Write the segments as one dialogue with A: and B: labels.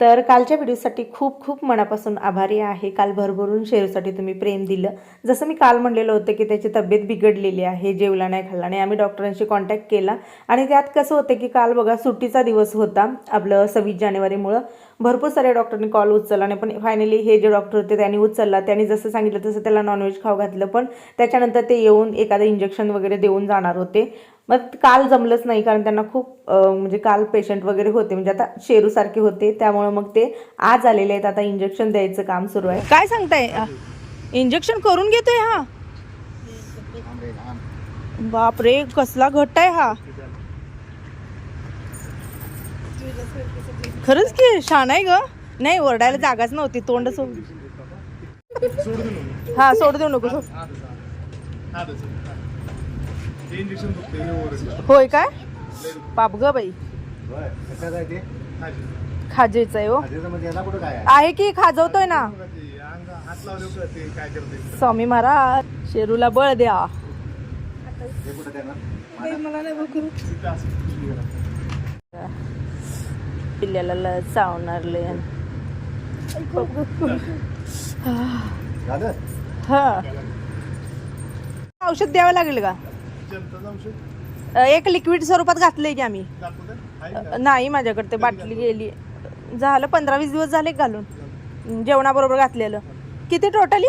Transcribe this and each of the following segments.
A: तर कालच्या व्हिडिओसाठी खूप खूप मनापासून आभारी आहे. काल भरभरून शेरूसाठी तुम्ही प्रेम दिलं. जसं मी काल म्हणलेलं होतं की त्याची तब्येत बिघडलेली आहे जेवला नाही खाल्ला नाही. आम्ही डॉक्टरांशी कॉन्टॅक्ट केला. आणि त्यात कसं होतं की काल बघा सुट्टीचा दिवस होता. आपलं सव्वीस जानेवारीमुळं भरपूर साऱ्या डॉक्टरांनी कॉल उचलला. नाही पण फायनली हे जे डॉक्टर होते त्यांनी उचलला. त्यांनी जसं सांगितलं तसं त्याला नॉनव्हेज खाऊ घातलं. पण त्याच्यानंतर ते येऊन एखादं इंजेक्शन वगैरे देऊन जाणार होते. मग काल जमलंच नाही कारण त्यांना खूप म्हणजे काल पेशंट वगैरे होते. म्हणजे आता शेरूसारखे होते. त्यामुळे मग ते आज आलेले आहेत. आता इंजेक्शन द्यायचं काम सुरू आहे. काय सांगताय? इंजेक्शन करून घेतोय हा? बापरे कसला घट्ट आहे हा? खरंच की छान आहे ग. नाही ओरडायला जागाच नव्हती. तोंड सोड हा सोड देऊ नको सोड.
B: इंजेक्शन दुखते हे ओरडलं
A: होय काय? पाप ग बाई. खाजेच. आहे हो.
C: काय आहे?
A: आहे की खाजवतोय ना? स्वामी महाराज शेरूला बळ द्या. पिल्ल्याला चावणारले.
C: झालं
A: हा. औषध द्यावं लागेल का? एक लिक्विड स्वरूपात घातलंय की आम्ही? नाही माझ्याकडे ते बाटली गेली. झालं पंधरा वीस दिवस झाले घालून. जेवणाबरोबर घातलेलं. किती टोटली?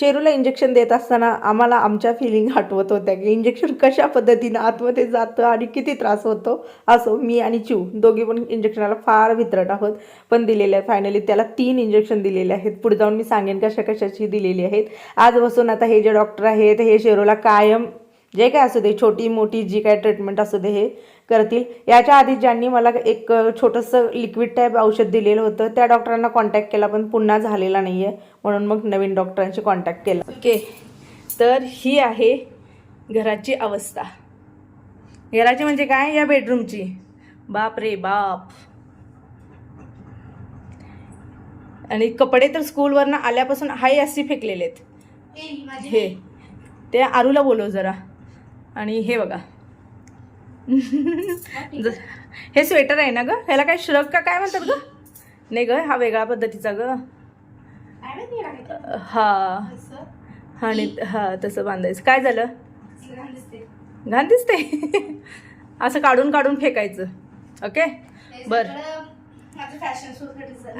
A: शेरूला इंजेक्शन देत असताना आम्हाला आमच्या फिलिंग आठवत होत्या की इंजेक्शन कशा पद्धतीनं आतमध्ये जातं आणि किती त्रास होतो असो मी आणि चिव दोघी पण इंजेक्शनाला फार वितरट आहोत. पण दिलेले आहे फायनली त्याला तीन इंजेक्शन दिलेले आहेत. पुढे जाऊन मी सांगेन कशा कशाची दिलेली आहेत. आजपासून आता हे जे डॉक्टर आहेत हे शेरूला कायम जे काय असू दे छोटी मोठी जी काय ट्रीटमेंट असू दे हे करतील. याच्या आधी ज्यांनी मला एक छोटंसं लिक्विड टाईप औषध दिलेलं होतं त्या डॉक्टरांना कॉन्टॅक्ट केला पण पुन्हा झालेला नाही आहे म्हणून मग नवीन डॉक्टरांशी कॉन्टॅक्ट केला. ओके तर ही आहे घराची अवस्था. घराची म्हणजे काय? या बेडरूमची बाप रे बाप. आणि कपडे तर स्कूलवरनं आल्यापासून हाय अशी फेकलेले आहेत हे. ते आरूला बोलव जरा. आणि हे बघा. हे स्वेटर आहे ना ग? ह्याला काय श्रग का काय म्हणतात ग? नाही ग हा वेगळा पद्धतीचा ग. हा. आणि हा तसं बांधायचं. काय झालं? घाण दिसते. असं काढून काढून फेकायचं. ओके? बर.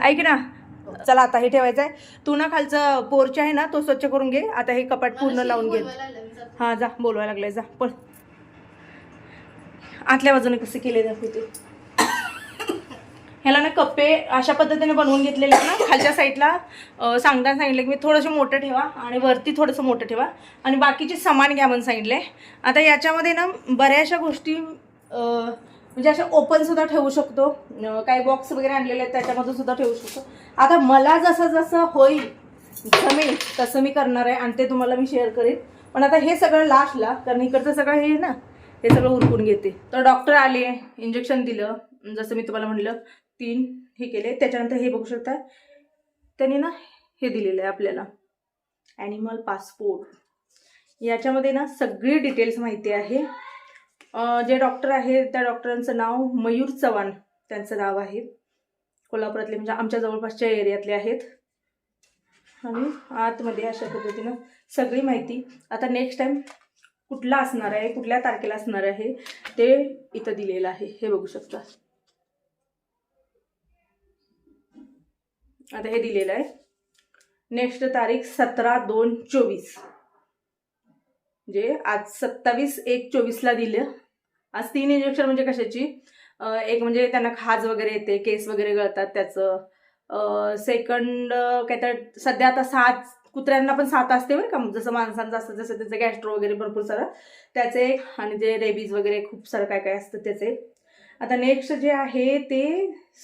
A: ऐक ना. चला आता हे ठेवायचं आहे तू ना खालचं पोर्च आहे ना तो स्वच्छ करून घे. आता हे कपाट पूर्ण लावून घे. हा जा. बोलवायला लागलाय. जा. पण आतल्या बाजूने कसे केले दाखवते ह्याला ना कप्पे अशा पद्धतीने बनवून घेतलेले आहेत ना. खालच्या साईडला सांगताना सांगितलं की मी थोडंसं मोठं ठेवा आणि वरती थोडंसं मोठं ठेवा. आणि बाकीचे समान घ्या म्हणून सांगितले. आता याच्यामध्ये ना बऱ्याचशा गोष्टी म्हणजे अशा ओपनसुद्धा ठेवू शकतो. काही बॉक्स वगैरे आणलेले आहेत त्याच्यामध्ये सुद्धा ठेवू शकतो. आता मला जसं जसं होईल जमेल तसं मी करणार आहे आणि ते तुम्हाला मी शेअर करेन. पण आता हे सगळं लास्टला कारण इकडचं सगळं हे आहे ना हे सगळं उरकून घेते. तर डॉक्टर आले इंजेक्शन दिलं. जसं मी तुम्हाला म्हणलं तीन हे केले. त्याच्यानंतर हे बघू शकता त्यांनी ना हे दिलेलं आहे आपल्याला. ॲनिमल पासपोर्ट याच्यामध्ये ना सगळी डिटेल्स माहिती आहे. जे डॉक्टर आहे त्या डॉक्टरांचं नाव मयूर चव्हाण त्यांचं नाव आहे. कोल्हापुरातले म्हणजे आमच्या जवळपासच्या एरियातले आहेत. आणि आतमध्ये अशा पद्धतीनं सगळी माहिती. आता नेक्स्ट टाईम कुठला असणार आहे कुठल्या तारखेला असणार आहे ते इथं दिलेलं आहे. हे बघू शकता. आता हे दिलेलं आहे. नेक्स्ट तारीख सतरा दोन चोवीस. म्हणजे आज सत्तावीस एक चोवीसला दिलं. आज तीन इंजेक्शन म्हणजे कशाची? एक म्हणजे त्यांना खाज वगैरे येते केस वगैरे गळतात त्याचं. सेकंड काय तर सध्या आता सात कुत्र्यांना पण साथ असते बरं का. जसं माणसांचं असतं जसं त्याचं गॅस्ट्रो वगैरे भरपूर सारं. त्याचे आणि जे रेबीज वगैरे खूप सारं काय काय असतं त्याचे. आता नेक्स्ट जे आहे ते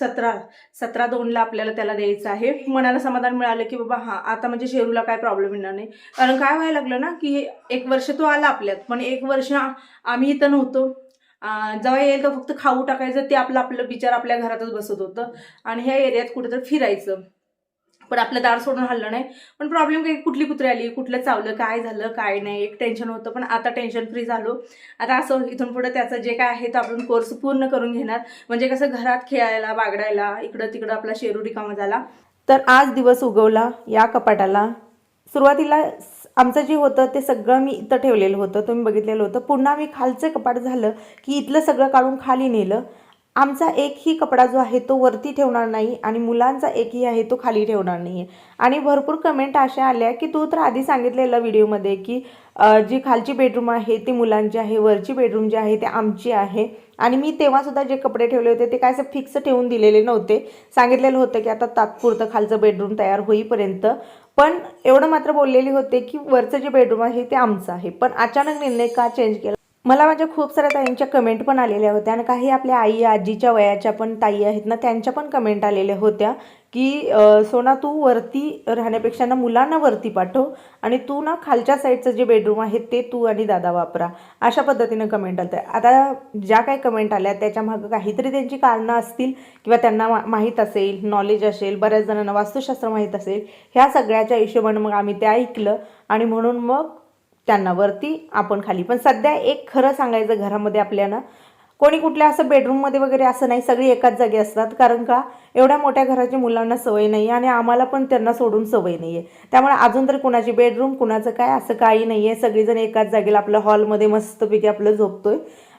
A: सतरा. सतरा दोनला आपल्याला त्याला द्यायचं आहे. मनाला समाधान मिळालं की बाबा हां आता म्हणजे शेरूला काय प्रॉब्लेम येणार नाही. कारण काय व्हायला लागलं ना की एक वर्ष तो आला आपल्यात पण एक वर्ष आम्ही इथं नव्हतो. जेव्हा येईल तर फक्त खाऊ टाकायचं ते आपलं आपलं बिचार आपल्या घरातच बसत होतं. आणि ह्या एरियात कुठेतरी फिरायचं.
D: पण आपलं दार सोडून हल्लं नाही. पण प्रॉब्लेम काही कुठली कुत्री आली कुठलं चावलं काय झालं काय नाही एक टेन्शन होतं पण आता टेन्शन फ्री झालो. आता असं इथून पुढे त्याचं जे काय आहे तो आपण कोर्स पूर्ण करून घेणार. म्हणजे कसं घरात खेळायला बागडायला इकडं तिकडं आपला शेरू रिकामा झाला. तर आज दिवस उगवला या कपाटाला. सुरुवातीला आमचं जे होतं ते सगळं मी इथं ठेवलेलं होतं तुम्ही बघितलेलं होतं. पुन्हा मी खालचं कपाट झालं की इथलं सगळं काढून खाली नेलं. आमचा एकही कपडा जो आहे तो वरती ठेवणार नाही आणि मुलांचा एकही आहे तो खाली ठेवणार नाही आहे आणि भरपूर कमेंट अशा आल्या की तू तर आधी सांगितलेलं व्हिडिओमध्ये की जी खालची बेडरूम आहे ती मुलांची आहे वरची बेडरूम जी आहे ती आमची आहे. आणि मी तेव्हासुद्धा जे कपडे ठेवले होते ते काय असं फिक्स ठेवून दिलेले नव्हते. सांगितलेलं होतं की आता तात्पुरतं खालचं बेडरूम तयार होईपर्यंत. पण एवढं मात्र बोललेली होते की वरचं जे बेडरूम आहे ते आमचं आहे. पण अचानक निर्णय का चेंज केला? मला माझ्या खूप साऱ्या ताईंच्या कमेंट पण आलेल्या होत्या आणि काही आपल्या आई आजीच्या वयाच्या पण ताई आहेत ना त्यांच्या पण कमेंट आलेल्या होत्या की सोना तू वरती राहण्यापेक्षा ना मुलांना वरती पाठव आणि तू ना खालच्या साईडचं जे बेडरूम आहे ते तू आणि दादा वापरा. अशा पद्धतीनं कमेंट आल्या आता ज्या काही कमेंट आल्या त्याच्या मागं काहीतरी त्यांची कारणं असतील किंवा त्यांना मा माहीत असेल नॉलेज असेल बऱ्याच जणांना वास्तुशास्त्र माहीत असेल ह्या सगळ्याच्या हिशोबानं मग आम्ही ते ऐकलं आणि म्हणून मग त्यांना वरती आपण खाली. पण सध्या एक खरं सांगायचं घरामध्ये आपल्याला कोणी कुठल्या असं बेडरूममध्ये वगैरे असं नाही सगळी एकाच जागी असतात. कारण का एवढ्या मोठ्या घराची मुलांना सवय नाही आणि आम्हाला पण त्यांना सोडून सवय नाही आहे त्यामुळे अजून तर कुणाची बेडरूम कुणाचं काय असं काही नाही आहे सगळीजण एकाच जागेला आपलं हॉलमध्ये मस्तपैकी आपलं झोपतोय.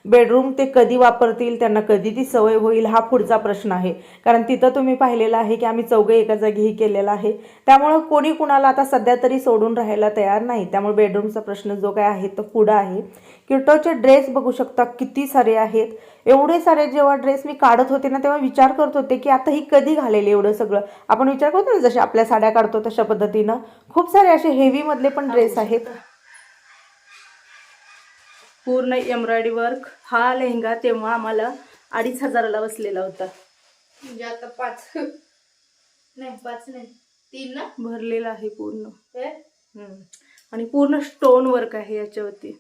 D: बेडरूम ते कधी वापरतील त्यांना कधी ती सवय होईल हा पुढचा प्रश्न आहे. कारण तिथं तुम्ही पाहिलेलं आहे की आम्ही चौघं एका जागीही केलेला आहे. त्यामुळं कोणी कुणाला आता सध्या तरी सोडून राहायला तयार नाही. त्यामुळे बेडरूमचा प्रश्न जो काय आहे तो पुढं आहे. किर्टोचे ड्रेस बघू शकता किती सारे आहेत. एवढे सारे जेव्हा ड्रेस मी काढत होते ना तेव्हा विचार करत होते की आता ही कधी घालेली एवढं सगळं? आपण विचार करतो ना जसे आपल्या साड्या काढतो तशा पद्धतीनं. खूप सारे असे हेवीमधले पण ड्रेस आहेत. पूर्ण एम्ब्रॉयडरी वर्क हा लेहंगा तेव्हा आम्हाला अडीच हजाराला बसलेला होता.
E: म्हणजे आता पाच. नाही पाच नाही. तीन ना?
D: भरलेला आहे पूर्ण.
E: हे?
D: आणि पूर्ण स्टोन वर्क आहे याच्यावरती.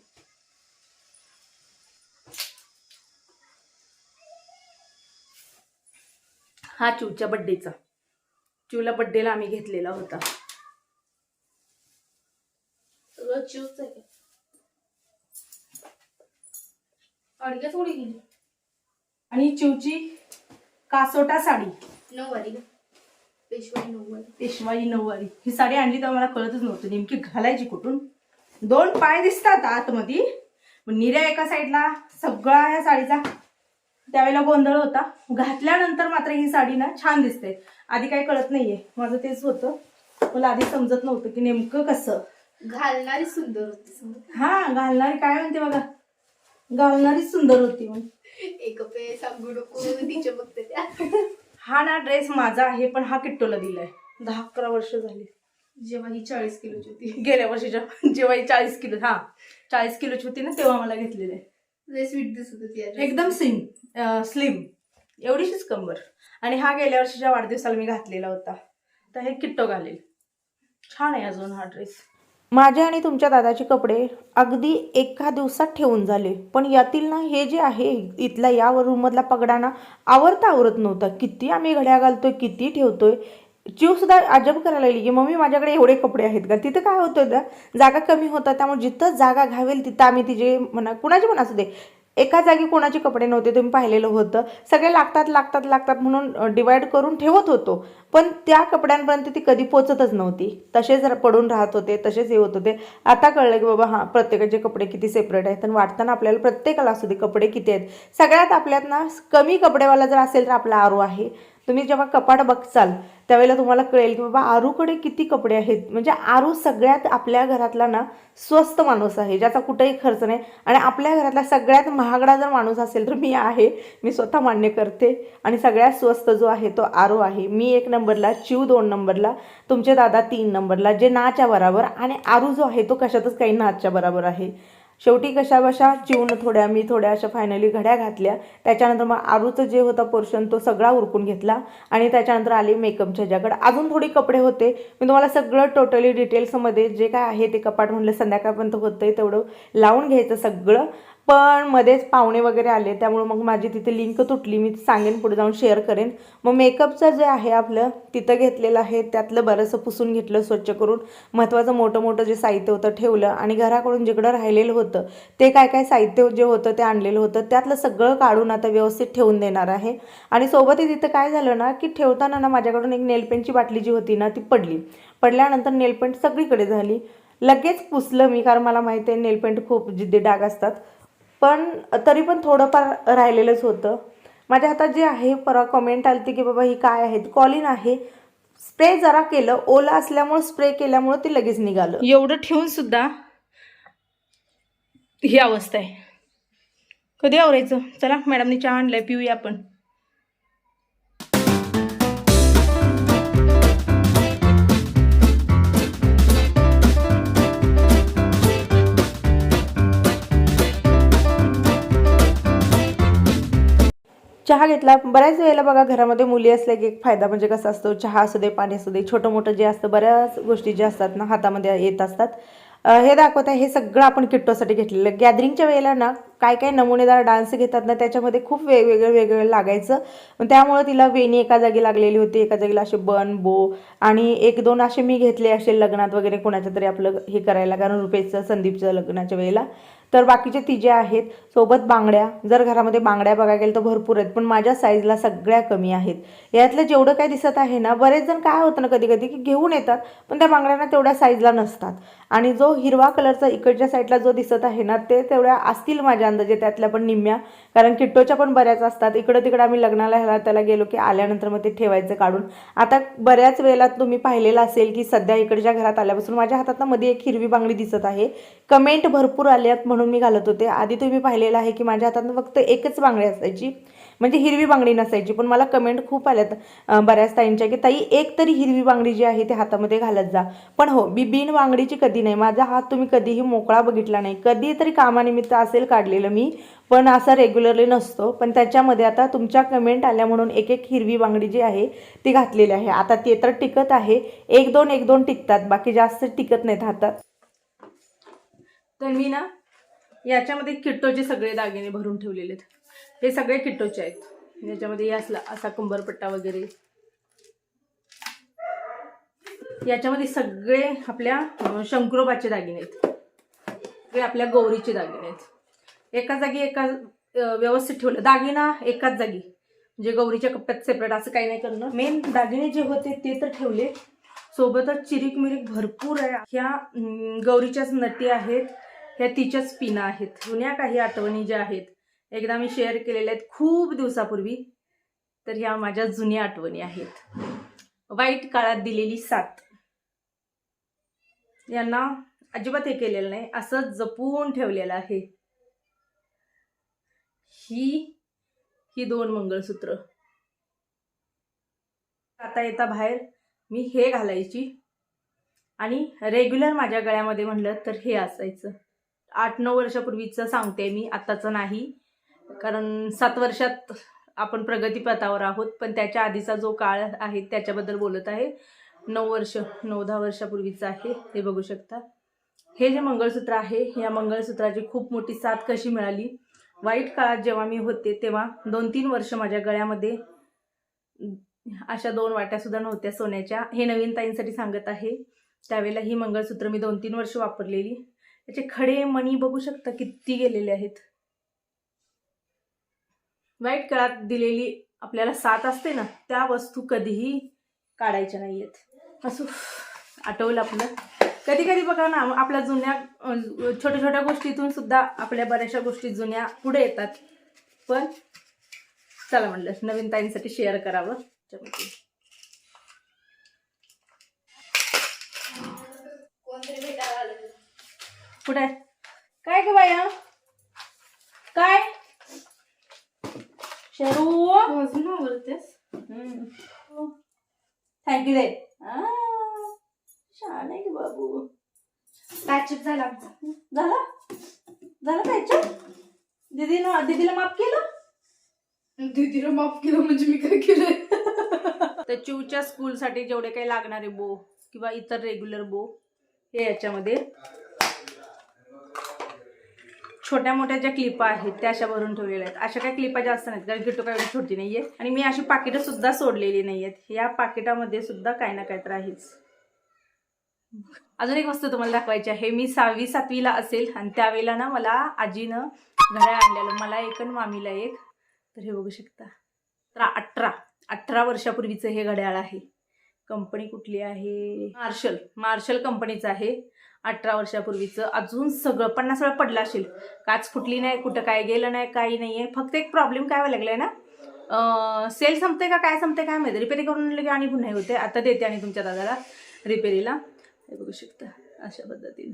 D: हा चिवच्या बड्डेचा चिवला बड्डेला आम्ही घेतलेला होता.
E: सगळं चिवच आहे अडक्या थोडी गेली.
D: आणि चिवची कासोटा साडी.
E: नऊवारी पेशवाई नऊवारी.
D: पेशवाई नऊवारी. ही साडी आणली तर मला कळतच नव्हतं. नेमकी घालायची कुठून? दोन पाय दिसतात आतमध्ये. पण निऱ्या एका साईडला सगळा या साडीचा त्यावेळेला गोंधळ होता. घातल्यानंतर मात्र ही साडी ना छान दिसते. आधी काही कळत नाहीये. माझं तेच होतं. मला आधी समजत नव्हतं की नेमकं कसं.
E: घालणारी सुंदर होती
D: हा घालणारी काय म्हणते बघा. घालणारी सुंदर होती मग
E: एक पे सांगू नको तिच्या बघते त्या.
D: हा ना ड्रेस माझा आहे पण हा किट्टोला दिलाय. दहा अकरा वर्ष झाली.
E: जेव्हा ही चाळीस किलोची होती.
D: गेल्या वर्षीच्या जेव्हा ही चाळीस किलो हा चाळीस किलोची होती ना तेव्हा मला घेतलेले
E: लय स्वीट दिसत होती
D: एकदम सिम स्लिम एवढीशीच कंबर. आणि हा गेल्या वर्षीच्या वाढदिवसाला मी घातलेला होता. तर हे किट्टो घालेल. छान आहे अजून हा ड्रेस माझे आणि तुमच्या दादाचे कपडे अगदी एका दिवसात ठेवून झाले. पण यातील ना हे जे आहे इथला या रूममधला पगडा ना आवरता आवरत नव्हता. किती आम्ही घड्या घालतोय किती ठेवतोय. जीव सुद्धा अजब करायला लागली की मम्मी माझ्याकडे एवढे कपडे आहेत का? तिथं काय होतं जागा कमी होता त्यामुळे जिथं जागा घावेल तिथं आम्ही तिचे म्हणा कुणाचे पण असू दे. एका जागी कोणाचे कपडे नव्हते तुम्ही पाहिलेलं होतं. सगळे लागतात लागतात लागतात म्हणून डिवाईड करून ठेवत होतो. पण त्या कपड्यांपर्यंत ती कधी पोचतच नव्हती. तसेच पडून राहत होते तसेच हे होत होते. आता कळलं की बाबा हां प्रत्येकाचे कपडे किती सेपरेट आहेत. आणि वाटताना आपल्याला प्रत्येकाला असू दे कपडे किती आहेत. सगळ्यात आपल्यात ना कमी कपडेवाला जर असेल तर आपला आरो आहे. तुम्ही जेव्हा कपाट बघचाल त्यावेळेला तुम्हाला कळेल की बाबा आरूकडे किती कपडे आहेत. म्हणजे आरू सगळ्यात आपल्या घरातला ना स्वस्त माणूस आहे ज्याचा कुठेही खर्च नाही. आणि आपल्या घरातला सगळ्यात महागडा जर माणूस असेल तर मी आहे मी स्वतः मान्य करते. आणि सगळ्यात स्वस्त जो आहे तो आरो आहे. मी एक नंबरला चिव दोन नंबरला तुमचे दादा तीन नंबरला जे नाच्या बराबर. आणि आरू जो आहे तो कशातच काही नाच्या बराबर आहे. शेवटी कशा बशा चिवून थोड्या मी थोड्या अशा फायनली घड्या घातल्या. त्याच्यानंतर मग आरूचं जे होता पोर्शन तो सगळा उरकून घेतला. आणि त्याच्यानंतर आली मेकअपच्या ज्याकडं अजून थोडी कपडे होते. मी तुम्हाला सगळं टोटली डिटेल्समध्ये जे काय आहे ते कपाट म्हणलं संध्याकाळपर्यंत होतंय तेवढं लावून घ्यायचं सगळं.
A: पण मध्येच पाहुणे वगैरे आले त्यामुळे मग माझी तिथे लिंक तुटली. मी सांगेन पुढे जाऊन शेअर करेन. मग मेकअपचं जे आहे आपलं तिथं घेतलेलं आहे. त्यातलं बरंचसं पुसून घेतलं स्वच्छ करून. महत्त्वाचं मोठं मोठं जे साहित्य होतं ठेवलं. आणि घराकडून जिकडं राहिलेलं होतं ते काय काय साहित्य जे होतं ते आणलेलं होतं त्यातलं सगळं काढून आता व्यवस्थित ठेवून देणार आहे. आणि सोबतही तिथं काय झालं ना की ठेवताना ना माझ्याकडून एक नेलपेंटची बाटली जी होती ना ती पडली. पडल्यानंतर नेलपेंट सगळीकडे झाली. लगेच पुसलं मी कारण मला माहिती आहे नेलपेंट खूप जिद्दी डाग असतात. पण तरी पण थोडंफार राहिलेलंच होतं. माझ्या हातात जे आहे परवा कमेंट आली की बाबा ही काय आहे कॉलिन आहे. स्प्रे जरा केलं. ओला असल्यामुळं स्प्रे केल्यामुळं ते लगेच निघालं. एवढं ठेवून सुद्धा ही अवस्था आहे. कधी आवरायचं? चला मॅडमनी चहा आणलाय पिऊया आपण. चहा घेतला. बऱ्याच वेळेला बघा घरामध्ये मुली असल्या की एक फायदा म्हणजे कसा असतो? चहा असू दे पाणी असू दे छोटं मोठं जे असतं बऱ्याच गोष्टी ज्या असतात ना हातामध्ये येत असतात. हे दाखवत आहे हे सगळं आपण किट्टोसाठी घेतलेलं. गॅदरिंगच्या वेळेला ना काय काय नमुनेदार डान्स घेतात ना त्याच्यामध्ये खूप वेगवेगळं वेगवेगळं लागायचं. त्यामुळं तिला वेणी एका जागी लागलेली होती एका जागेला असे बन बो आणि एक दोन असे मी घेतले असे लग्नात वगैरे कोणाच्या तरी आपलं हे करायला कारण रुपेचं संदीपचं लग्नाच्या वेळेला. तर बाकीचे तिजे आहेत सोबत बांगड्या. जर घरामध्ये बांगड्या बघायला गेलं तर भरपूर आहेत पण माझ्या साईजला सगळ्या कमी आहेत. यातलं जेवढं काय दिसत आहे ना बरेच जण काय होतं ना कधी कधी की घेऊन येतात पण त्या बांगड्यांना तेवढ्या साईजला नसतात. आणि जो हिरवा कलरचा इकडच्या साईडला जो दिसत आहे ना ते तेवढ्या असतील माझ्या अंदाजे त्यातल्या पण निम्म्या. कारण किट्टोच्या पण बऱ्याच असतात. इकडं तिकडं आम्ही लग्नाला ह्याला त्याला गेलो की आल्यानंतर मग ते ठेवायचं काढून. आता बऱ्याच वेळेला तुम्ही पाहिलेलं असेल की सध्या इकडच्या घरात आल्यापासून माझ्या हातात ना मध्ये एक हिरवी बांगडी दिसत आहे. कमेंट भरपूर आल्यात म्हणून मी घालत होते. आधी तुम्ही पाहिलेलं आहे की माझ्या हातात फक्त एकच बांगडी असायची. म्हणजे हिरवी बांगडी नसायची पण मला कमेंट खूप आल्यात बऱ्याच ताईंच्या की ताई एक तरी हिरवी बांगडी जी आहे ती हातामध्ये घालत जा. पण हो मी बिन बांगडीची कधी नाही. माझा हात तुम्ही कधीही मोकळा बघितला नाही. कधी तरी कामानिमित्त असेल काढलेलं मी पण असा रेग्युलरली नसतो. पण त्याच्यामध्ये आता तुमच्या कमेंट आल्या म्हणून एक एक हिरवी बांगडी जी आहे ती घातलेली आहे. आता ते तर टिकत आहे. एक दोन एक दोन टिकतात. बाकी जास्त टिकत नाहीत हातात. तर मी ना याच्यामध्ये किट्टोचे सगळे दागिने भरून ठेवलेले आहेत. हे सगळे किट्टोचे आहेत. याच्यामध्ये असला असा कंबरपट्टा वगैरे. याच्यामध्ये सगळे आपल्या शंकरोबाचे दागिने आहेत. हे आपल्या गौरीचे दागिने आहेत. एका जागी एका व्यवस्थित ठेवलं. दागिना एकाच जागी. म्हणजे गौरीच्या कप्प्यात सेपरेट असं काही नाही करणं. मेन दागिने जे होते ते तर ठेवले. सोबतच चिरीक मिरीक भरपूर आहे. ह्या गौरीच्याच नटी आहेत. ह्या तिच्याच पिना आहेत. जुन्या काही आठवणी ज्या आहेत एकदा मी शेअर केलेल्या आहेत खूप दिवसापूर्वी तर ह्या माझ्या जुन्या आठवणी आहेत. वाईट काळात दिलेली साथ. यांना अजिबात हे केलेलं नाही असं जपून ठेवलेलं आहे. ही ही दोन मंगळसूत्र. आता येता बाहेर मी हे घालायची आणि रेग्युलर माझ्या गळ्यामध्ये म्हणलं तर हे असायचं. आठ नऊ वर्षापूर्वीचं सांगते मी आत्ताचं नाही. कारण सात वर्षात आपण प्रगतीपथावर आहोत पण त्याच्या आधीचा जो काळ आहे त्याच्याबद्दल बोलत आहे. नऊ वर्ष नऊ दहा वर्षापूर्वीचं आहे ते बघू शकता. हे जे मंगळसूत्र आहे या मंगळसूत्राची खूप मोठी साथ कशी मिळाली? वाईट काळात जेव्हा मी होते तेव्हा दोन तीन वर्ष माझ्या गळ्यामध्ये अशा दोन वाट्यासुद्धा नव्हत्या सोन्याच्या. हे नवीन ताईंसाठी सांगत आहे. त्यावेळेला ही मंगळसूत्र मी दोन तीन वर्ष वापरलेली. त्याचे खडे मणी बघू शकता किती गेलेले आहेत. वाईट काळात दिलेली आपल्याला साथ असते ना त्या वस्तू कधीही काढायच्या नाही आहेत असं आठवलं आपलं. कधी कधी बघा ना आपल्या जुन्या छोट्या छोट्या गोष्टीतून सुद्धा आपल्या बऱ्याचशा गोष्टी जुन्या पुढे येतात. पण चला म्हणलं नवीन ताईंसाठी शेअर करावं त्याच्यामध्ये.
E: कोणतरी भेटायला आलं
A: कुठे? काय ग बाया? काय? शेरू?
E: अजून आवडतेस
A: थँक्यू दे आ, छान आहे की बाबू.
E: पॅचअप झाला आमचा.
A: झाला? झालं पाहिजे दीदीनं दीदीला माफ केलं?
E: दीदीला माफ केलं म्हणजे मी काय केलंय?
A: तर चिवच्या स्कूलसाठी जेवढे काही लागणारे बो किंवा इतर रेग्युलर बो हे याच्यामध्ये छोट्या मोठ्या ज्या क्लिपा आहेत त्या अशा भरून ठेवलेल्या आहेत. अशा काही क्लिपा जास्त नाहीत कारण किटो काही छोटी नाहीये. आणि मी अशी पाकिटं सुद्धा सोडलेली नाही आहेत या पाकिटामध्ये सुद्धा काही ना काही तर आहेच. अजून एक वस्तू तुम्हाला दाखवायची आहे. मी सहावी सातवीला असेल आणि त्यावेळेला ना मला आजीनं घड्याळ आणलेलं. मला एक आणि मामीला एक. तर हे बघू शकता. तर अठरा. अठरा वर्षापूर्वीचं हे घड्याळ आहे. कंपनी कुठली आहे? मार्शल. मार्शल कंपनीचं आहे. अठरा वर्षापूर्वीचं. अजून सगळं पन्नास वेळा पडलं असेल. काच फुटली नाही कुठं काय गेलं नाही काही नाही आहे फक्त एक प्रॉब्लेम काय व्हायला लागलाय ना? सेल संपते का काय संपते काय माहिती. रिपेअरी करून लगे आणि गुन्हे होते. आता देते आणि तुमच्या दादाला रिपेरीला हे बघू शकता अशा पद्धतीने.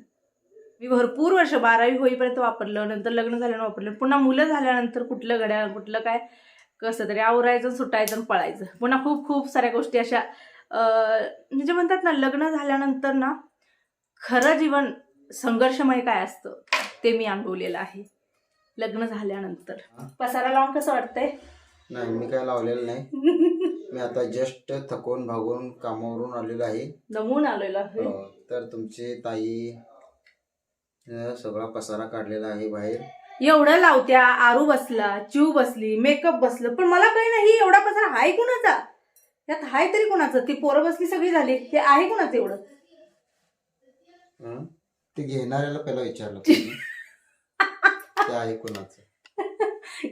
A: मी भरपूर वर्ष बारावी होईपर्यंत वापरलं नंतर लग्न झाल्यानं वापरलं. पुन्हा मुलं झाल्यानंतर कुठलं घड्याळ कुठलं काय कसं तरी आवरायचं सुटायचं आणि पळायचं. पुन्हा खूप खूप साऱ्या गोष्टी अशा म्हणजे म्हणतात ना लग्न झाल्यानंतर ना खरं जीवन संघर्षमय काय असतं ते मी अनुभवलेलं आहे. लग्न झाल्यानंतर. पसारा लावून कसं वाटतंय?
F: नाही मी काय लावलेलं नाही. मी आता जस्ट थकून भागून कामावरून आलेलो आहे.
A: दमून आलेलं आहे.
F: अं, तर तुमची ताई अं, सगळा पसारा काढलेला आहे बाहेर.
A: एवढं लावत्या आरू बसला चिव बसली मेकअप बसलं पण मला काही नाही एवढा पसारा हाय कुणाचा? यात हाय तरी कुणाचं? ती पोरं बसली सगळी झाली हे आहे कुणाचं एवढं?
F: हं? ते घेणाऱ्याला पहिला विचारलं. ते आहे कोणाचं?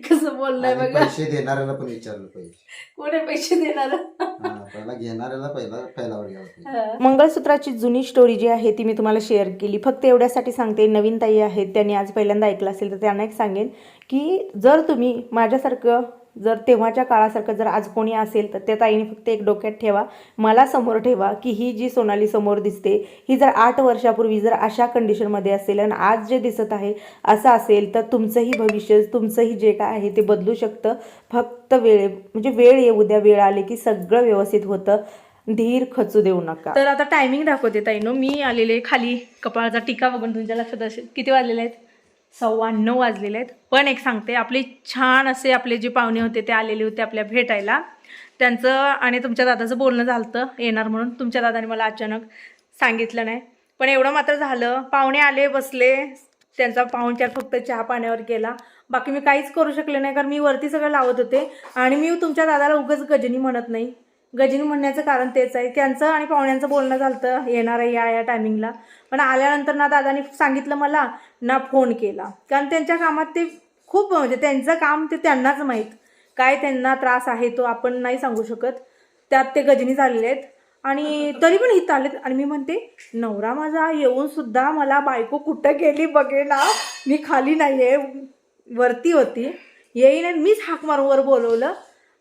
A: कसं बोललंय
F: आणि
A: बघा.
F: पैसे देणाऱ्याला पण विचारलं पाहिजे.
A: कोणी पैसे देणार?
F: हा, पहिला घेणाऱ्याला पहिला पहिल्यावर घ्यावं पाहिजे
A: मंगळसूत्राची जुनी स्टोरी जी आहे ती मी तुम्हाला शेअर केली. फक्त एवढ्यासाठी सांगते नवीन ताई आहेत त्यांनी आज पहिल्यांदा ऐकलं असेल तर त्यांना एक सांगेन की जर तुम्ही माझ्यासारखं जर तेव्हाच्या काळासारखं जर आज कोणी असेल तर त्या ताईने फक्त एक डोक्यात ठेवा मला समोर ठेवा की ही जी सोनाली समोर दिसते ही जर आठ वर्षापूर्वी जर अशा कंडिशनमध्ये असेल आणि आज जे दिसत आहे असं असेल तर तुमचंही भविष्य तुमचंही जे काय आहे ते बदलू शकतं. फक्त वेळ म्हणजे वेळ येऊ द्या वेळ आले की सगळं व्यवस्थित होतं. धीर खचू देऊ नका. तर आता टायमिंग दाखवते ताईनो. मी आलेले खाली. कपाळाचा टिका बघून तुमच्या लक्षात असेल. किती वाजलेले आहेत? सव्वा नऊ वाजलेले आहेत. पण एक सांगते आपले छान असे आपले जे पाहुणे होते ते आलेले होते आपल्या भेटायला. त्यांचं आणि तुमच्या दादाचं बोलणं झालं होतं येणार म्हणून. तुमच्या दादाने मला अचानक सांगितलं नाही. पण एवढं मात्र झालं. पाहुणे आले बसले. त्यांचा पाहुणचार फक्त चहा पाण्यावर केला. बाकी मी काहीच करू शकले नाही कारण मी वरती सगळं लावत होते. आणि मी तुमच्या दादाला उगाच गजनी म्हणत नाही. गजनी म्हणण्याचं कारण तेच आहे. त्यांचं आणि पाहुण्यांचं बोलणं झालं येणार आहे या या टायमिंगला पण आल्यानंतर ना दादानी सांगितलं मला ना फोन केला. कारण त्यांच्या कामात ते खूप म्हणजे त्यांचं काम ते त्यांनाच माहीत. काय त्यांना त्रास आहे तो आपण नाही सांगू शकत. त्यात ते गजनी झालेले आहेत. आणि तरी पण इथं आलेत. आणि मी म्हणते नवरा माझा येऊन सुद्धा मला बायको कुठं गेली बघे ना. मी खाली नाही आहे वरती होती. येईन मीच हाक मारून वर बोलवलं.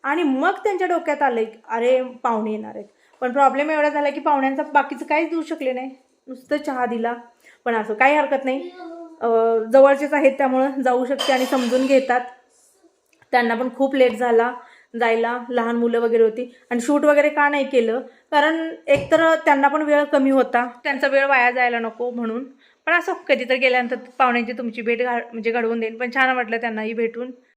A: आणि मग त्यांच्या डोक्यात आलं अरे पाहुणे येणार आहेत. पण प्रॉब्लेम एवढा झाला की पाहुण्यांचा बाकीचं काहीच देऊ शकले नाही. नुसतं चहा दिला. पण असं काही हरकत नाही. जवळचेच आहेत त्यामुळं जाऊ शकते आणि समजून घेतात. त्यांना पण खूप लेट झाला जायला. लहान मुलं वगैरे होती. आणि शूट वगैरे का नाही केलं. कारण एकतर त्यांना पण वेळ कमी होता. त्यांचा वेळ वाया जायला नको म्हणून. पण असं कधीतरी गेल्यानंतर पाहुण्यांची तुमची भेट घा म्हणजे घडवून देईन. पण छान वाटलं त्यांनाही भेटून.